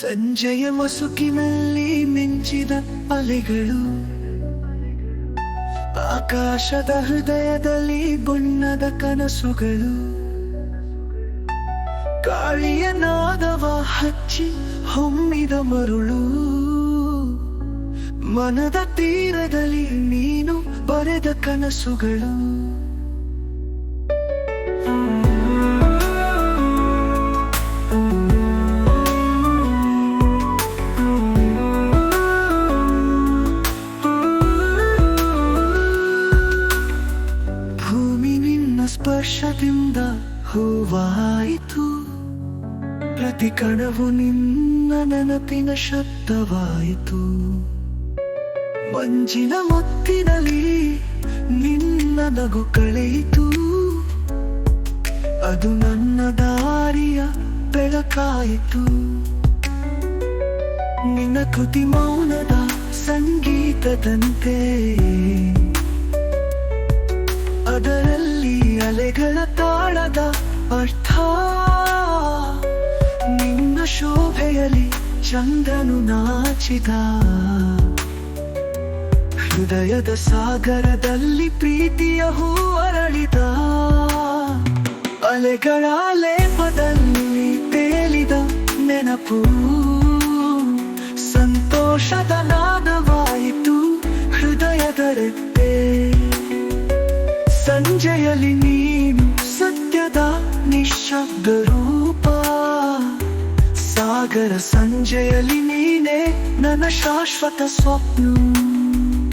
ಸಂಜೆಯ ಮಸುಕಿನಲ್ಲಿ ಮಿಂಚಿದ ಅಲೆಗಳು. ಆಕಾಶದ ಹೃದಯದಲ್ಲಿ ಬಣ್ಣದ ಕನಸುಗಳು. ಗಾಳಿಯ ನಾದವ ಹಚ್ಚಿ ಹೊಮ್ಮಿದ ಮರುಳು. ಮನದ ತೀರದಲ್ಲಿ ನೀನು ಬರೆದ ಕನಸುಗಳು. ಸ್ಪರ್ಶದಿಂದ ಹೂವಾಯಿತು. ಪ್ರತಿ ಕಣವು ನಿನ್ನ ನೆನಪಿನ ಶಬ್ದವಾಯಿತು. ಮಂಜಿನ ಹೊತ್ತಿನಲ್ಲಿ ನಿನ್ನ ನಗು ಕಳೆಯಿತು. ಅದು ನನ್ನ ದಾರಿಯ ಬೆಳಕಾಯಿತು. ನಿನ್ನ ಕೃತಿ ಮೌನದ ಸಂಗೀತದಂತೆ. ತಾಳದ ಅರ್ಥ. ನಿನ್ನ ಶೋಭೆಯಲ್ಲಿ ಚಂದನು ನಾಚಿದ. ಹೃದಯದ ಸಾಗರದಲ್ಲಿ ಪ್ರೀತಿಯ ಹೂ ಅರಳಿದ. ಅಲೆಗಳ ಲೇಪದಲ್ಲಿ ತೇಲಿದ ನೆನಪು. ಸಂತೋಷದ ನಾದವಾಯಿತು ಹೃದಯದ ರೆಪ್ಪೆ. ಸಂಜೆಯಲ್ಲಿ ಸತ್ಯದ ನಿಶಬ್ದ ರೂಪ. ಸಾಗರ ಸಂಜೆಯಲ್ಲಿ ನೀನೆ ನನ್ನ ಶಾಶ್ವತ ಸ್ವಪ್ನ.